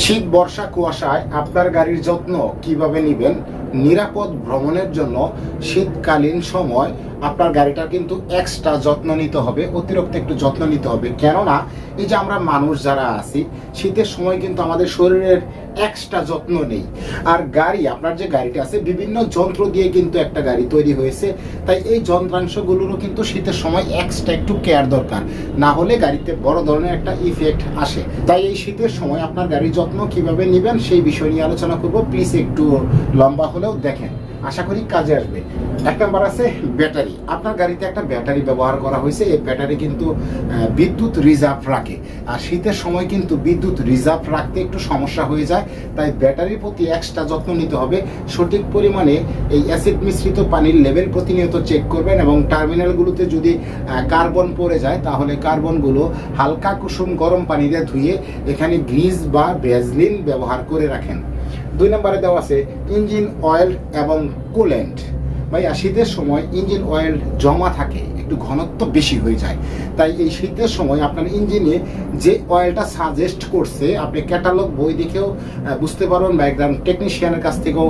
শীত, বর্ষা, কুয়াশায় আপনার গাড়ির যত্ন কীভাবে নেবেন? নিরাপদ ভ্রমণের জন্য শীতকালীন সময় আপনার গাড়িটার কিন্তু এক্সট্রা যত্ন নিতে হবে, অতিরিক্ত একটু যত্ন নিতে হবে। কেননা, এই যে আমরা মানুষ যারা আছি, শীতের সময় কিন্তু আমাদের শরীরের এক্সট্রা যত্ন নেই। আর গাড়ি, আপনার যে গাড়িটা আছে, বিভিন্ন যন্ত্র দিয়ে কিন্তু একটা গাড়ি তৈরি হয়েছে। তাই এই যন্ত্রাংশগুলোরও কিন্তু শীতের সময় এক্সট্রা একটু কেয়ার দরকার। না হলে গাড়িতে বড় ধরনের একটা ইফেক্ট আসে। তাই এই শীতের সময় আপনার গাড়ির যত্ন কীভাবে নেবেন সেই বিষয় নিয়ে আলোচনা করব। প্লিজ একটু লম্বা হলেও দেখেন। আশা করি কাজে আসবে। এক নাম্বার আছে ব্যাটারি। আপনার গাড়িতে একটা ব্যাটারি ব্যবহার করা হয়েছে, এই ব্যাটারি কিন্তু বিদ্যুৎ রিজার্ভ রাখে। আর শীতের সময় কিন্তু বিদ্যুৎ রিজার্ভ রাখতে একটু সমস্যা হয়ে যায়, তাই ব্যাটারির প্রতি এক্সট্রা যত্ন নিতে হবে। সঠিক পরিমাণে এই অ্যাসিড মিশ্রিত পানির লেভেল প্রতিনিয়ত চেক করবেন এবং টার্মিনালগুলোতে যদি কার্বন পড়ে যায়, তাহলে কার্বনগুলো হালকা কুসুম গরম পানিতে ধুয়ে এখানে গ্রিজ বা ভ্যাজলিন ব্যবহার করে রাখেন। দুই নম্বরে দেওয়া আছে ইঞ্জিন অয়েল এবং কুলেন্ট। ভাইয়া, শীতের সময় ইঞ্জিন অয়েল জমা থাকে। একটু ঘনত্ব বেশি হয়ে যায়। তাই এই শীতের সময় আপনার ইঞ্জিনে যে অয়েলটা সাজেস্ট করছে, আপনি ক্যাটালগ বই দেখেও বুঝতে পারবেন বা একদম টেকনিশিয়ানের কাছ থেকেও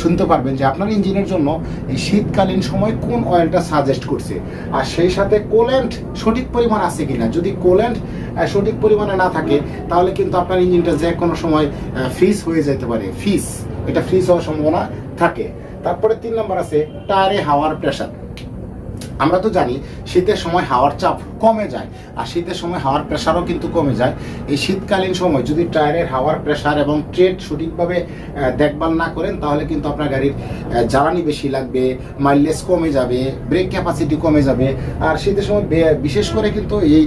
শুনতে পারবেন যে আপনার ইঞ্জিনের জন্য এই শীতকালীন সময় কোন অয়েলটা সাজেস্ট করছে। আর সেই সাথে কোলেন্ট সঠিক পরিমাণ আছে কিনা? যদি কোলেন্ট সঠিক পরিমাণে না থাকে, তাহলে কিন্তু আপনার ইঞ্জিনটা যে কোনো সময় ফ্রিজ হয়ে যেতে পারে। ফ্রিজ এটা ফ্রিজ হওয়ার সম্ভাবনা থাকে। তারপরে তিন নম্বর আছে, টায়ারে হাওয়ার প্রেশার আমরা তো জানি শীতের সময় হাওয়ার চাপ কমে যায়, আর শীতের সময় হাওয়ার প্রেশারও কিন্তু কমে যায়। এই শীতকালীন সময় যদি টায়ারের হাওয়ার প্রেশার এবং ট্রেড সঠিকভাবে দেখভাল না করেন, তাহলে কিন্তু আপনার গাড়ির জ্বালানি বেশি লাগবে মাইলেজ কমে যাবে ব্রেক ক্যাপাসিটি কমে যাবে, আর শীতের সময় বিশেষ করে কিন্তু এই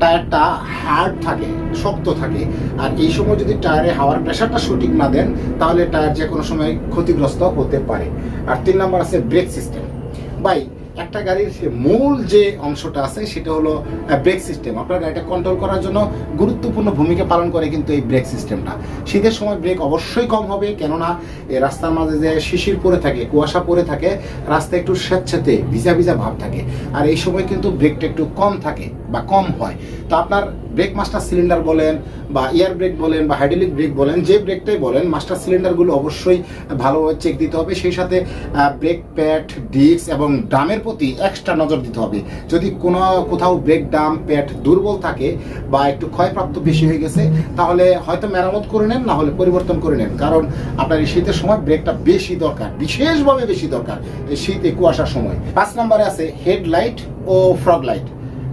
টায়ারটা হার্ড থাকে, শক্ত থাকে। আর এই সময় যদি টায়ারে হাওয়ার প্রেশারটা সঠিক না দেন, তাহলে টায়ার যে কোনো সময় ক্ষতিগ্রস্ত হতে পারে। আর তিন নম্বর আছে ব্রেক সিস্টেম বাই একটা গাড়ির মূল যে অংশটা আছে, সেটা হলো ব্রেক সিস্টেম আপনার গাড়িটা কন্ট্রোল করার জন্য গুরুত্বপূর্ণ ভূমিকা পালন করে কিন্তু এই ব্রেক সিস্টেমটা শীতের সময় ব্রেক অবশ্যই কম হবে, কেননা রাস্তার মাঝে যে শিশির পরে থাকে, কুয়াশা পরে থাকে, রাস্তা একটু স্বেচ্ছাতে ভিজা ভিজা ভাব থাকে। আর এই সময় কিন্তু ব্রেকটা একটু কম থাকে। বা কম হয়। তো আপনার ব্রেক মাস্টার সিলিন্ডার বলেন বা এয়ার ব্রেক বলেন বা হাইড্রোলিক ব্রেক বলেন, যে ব্রেকটাই বলেন মাস্টার সিলিন্ডারগুলো অবশ্যই ভালোভাবে চেক দিতে হবে। সেই সাথে ব্রেক প্যাড ডিস্ক এবং ড্রামের প্রতি এক্সট্রা নজর দিতে হবে। যদি কোনো কোথাও ব্রেক ডাম প্যাড দুর্বল থাকে বা একটু ক্ষয়প্রাপ্ত বেশি হয়ে গেছে, তাহলে হয়তো মেরামত করে নেন, না হলে পরিবর্তন করে নেন। কারণ আপনার এই শীতের সময় ব্রেকটা বেশি দরকার, বিশেষভাবে বেশি দরকার শীতে কুয়াশার সময়। পাঁচ নম্বরে আছে হেডলাইট ও ফ্রগ লাইট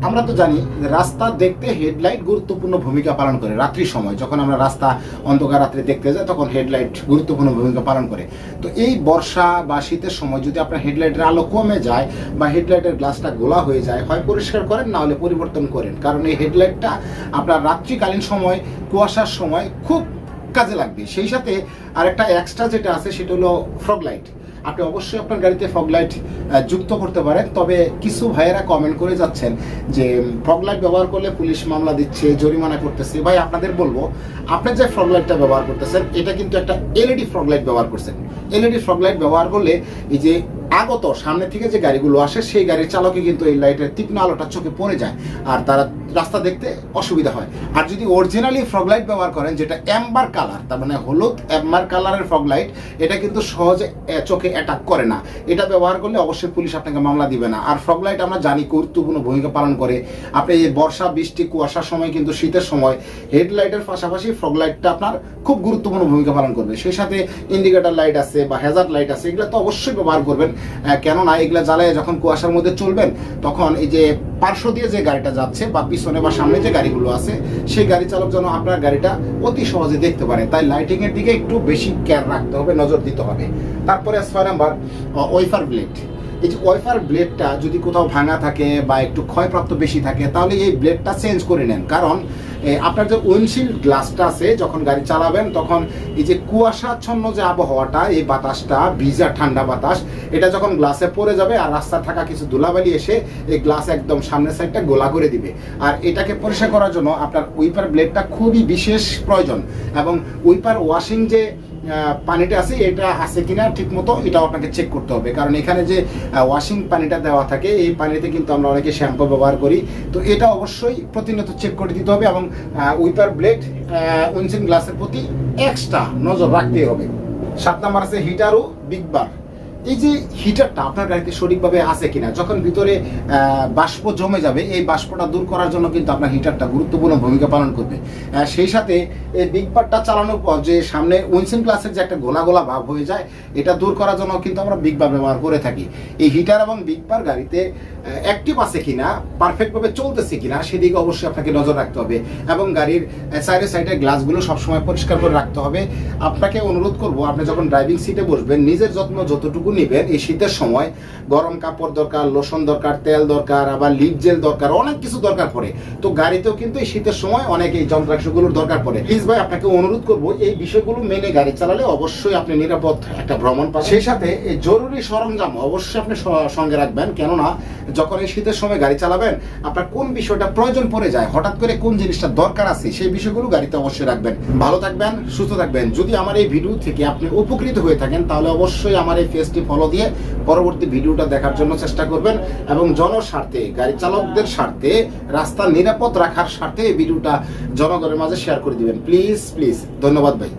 আমরা তো জানি রাস্তা দেখতে হেডলাইট গুরুত্বপূর্ণ ভূমিকা পালন করে রাত্রির সময়। যখন আমরা রাস্তা অন্ধকার রাত্রে দেখতে যাই, তখন হেডলাইট গুরুত্বপূর্ণ ভূমিকা পালন করে। তো এই বর্ষা বা শীতের সময় যদি আপনার হেডলাইটের আলো কমে যায় বা হেডলাইটের গ্লাসটা গোলা হয়ে যায়, হয় পরিষ্কার করেন, না হলে পরিবর্তন করেন। কারণ এই হেডলাইটটা আপনার রাত্রিকালীন সময়, কুয়াশার সময় খুব কাজে লাগবে। সেই সাথে আরেকটা এক্সট্রা যেটা আছে, সেটা হলো ফ্রগ লাইট আপনি অবশ্যই আপনার গাড়িতে ফগ লাইট যুক্ত করতে পারেন। তবে কিছু ভাইয়েরা কমেন্ট করে যাচ্ছেন যে ফগ লাইট ব্যবহার করলে পুলিশ মামলা দিচ্ছে, জরিমানা করতেছে। ভাই, আপনাদের বলব, আপনি যে ফগ লাইটটা ব্যবহার করতেছেন, এটা কিন্তু একটা এলইডি ফগ লাইট ব্যবহার করছেন। এলইডি ফগ লাইট ব্যবহার করলে এই যে আগত, সামনে থেকে যে গাড়িগুলো আসে, সেই গাড়ির চালকে কিন্তু এই লাইটের তীক্ষ্ণ আলোটা চোখে পড়ে যায়। আর তারা রাস্তা দেখতে অসুবিধা হয়। আর যদি অরিজিনালি ফগ লাইট ব্যবহার করেন, যেটা অ্যাম্বার কালার তার মানে হলুদ অ্যাম্বার কালারের ফগ লাইট এটা কিন্তু সহজে চোখে অ্যাটাক করে না। এটা ব্যবহার করলে অবশ্যই পুলিশ আপনাকে মামলা দিবে না। আর ফগ লাইট আমরা জানি গুরুত্বপূর্ণ ভূমিকা পালন করে। আপনি এই বর্ষা, বৃষ্টি, কুয়াশার সময় কিন্তু শীতের সময় হেডলাইটের পাশাপাশি ফগ লাইটটা আপনার খুব গুরুত্বপূর্ণ ভূমিকা পালন করবে। সেই সাথে ইন্ডিকেটার লাইট আছে বা হ্যাজার্ড লাইট আছে, এগুলো তো অবশ্যই ব্যবহার করবেন। কেননা এগুলো জ্বালায় যখন কুয়াশার মধ্যে চলবেন, তখন এই যে পার্শ্ব দিয়ে যে গাড়িটা যাচ্ছে বা বা সামনে যে গাড়িগুলো আছে, সেই গাড়ি চালক যেন আপনার গাড়িটা অতি সহজে দেখতে পারে। তাই লাইটিং এর দিকে একটু বেশি কেয়ার রাখতে হবে, নজর দিতে হবে। তারপরে ছয় নাম্বার ওয়েফার ব্লেড এই যে ওয়েফার ব্লেডটা যদি কোথাও ভাঙা থাকে বা একটু ক্ষয়প্রাপ্ত বেশি থাকে, তাহলে এই ব্লেডটা চেঞ্জ করে নেন। কারণ আপনার যে উইন্ডশিল্ড গ্লাসটা আছে, যখন গাড়ি চালাবেন, তখন এই যে কুয়াশাচ্ছন্ন যে আবহাওয়াটা, এই বাতাসটা, ভিজা ঠান্ডা বাতাস, এটা যখন গ্লাসে পড়ে যাবে আর রাস্তা থাকা কিছু ধুলাবালি এসে এই গ্লাস একদম সামনের সাইডটা গোলা করে দিবে। আর এটাকে পরিষ্কার করার জন্য আপনার উইপার ব্লেডটা খুবই বিশেষ প্রয়োজন এবং উইপার ওয়াশিং যে পানিটা আছে, এটা আছে কিনা ঠিক মতো এটাও আপনাকে চেক করতে হবে। কারণ এখানে যে ওয়াশিং পানিটা দেওয়া থাকে, এই পানিতে কিন্তু আমরা অনেকে শ্যাম্পু ব্যবহার করি। তো এটা অবশ্যই প্রতিনিয়ত চেক করে দিতে হবে এবং উইপার ব্লেড উইনসিন গ্লাসের প্রতি এক্সট্রা নজর রাখতে হবে। সাত নাম্বার আছে হিটার ও বিগ বার এই যে হিটারটা আপনার গাড়িতে সঠিকভাবে আছে কিনা, যখন ভিতরে বাষ্প জমে যাবে, এই বাষ্পটা দূর করার জন্য কিন্তু আপনার হিটারটা গুরুত্বপূর্ণ ভূমিকা পালন করবে। সেই সাথে এই বিগ বারটা চালানোর পর যে সামনে উইনসেন গ্লাসের যে একটা গোলা গোলা ভাব হয়ে যায়, এটা দূর করার জন্য কিন্তু আমরা বিগ বার ব্যবহার করে থাকি। এই হিটার এবং বিগ বার গাড়িতে অ্যাক্টিভ আছে কিনা পারফেক্টভাবে চলতেছে কিনা, সেদিকে অবশ্যই আপনাকে নজর রাখতে হবে এবং গাড়ির সাইডে সাইডে গ্লাসগুলো সবসময় পরিষ্কার করে রাখতে হবে। আপনাকে অনুরোধ করব, আপনি যখন ড্রাইভিং সিটে বসবেন, নিজের যত্ন যতটুকু নেবেন, এই শীতের সময় গরম কাপড় দরকার, লোশন দরকার, তেল দরকার, আবার লিপ জেল দরকার, অনেক কিছু দরকার পড়ে। তো গাড়িতেও কিন্তু এই শীতের সময় অনেক এই যন্ত্রাংশগুলোর দরকার পড়ে। প্লিজ ভাই, আপনাকে অনুরোধ করব, এই বিষয়গুলো মেনে গাড়ি চালালে অবশ্যই আপনি নিরাপদ একটা ভ্রমণ পাবেন। সেই সাথে এই জরুরি সরঞ্জাম অবশ্যই আপনি সঙ্গে রাখবেন। কেননা, যখন এই শীতের সময় গাড়ি চালাবেন, আপনার কোন বিষয়টা প্রয়োজন পড়ে যায়, হঠাৎ করে কোন জিনিসটা দরকার আছে, সেই বিষয়গুলো গাড়িতে অবশ্যই রাখবেন। ভালো থাকবেন, সুস্থ থাকবেন। যদি আমার এই ভিডিও থেকে আপনি উপকৃত হয়ে থাকেন, তাহলে অবশ্যই আমার এই পেজটি ফলো দিয়ে পরবর্তী ভিডিওটা দেখার জন্য চেষ্টা করবেন এবং জনস্বার্থে, গাড়ি চালকদের স্বার্থে, রাস্তা নিরাপদ রাখার স্বার্থে এই ভিডিওটা জনগণের মাঝে শেয়ার করে দিবেন। প্লিজ প্লিজ ধন্যবাদ ভাই।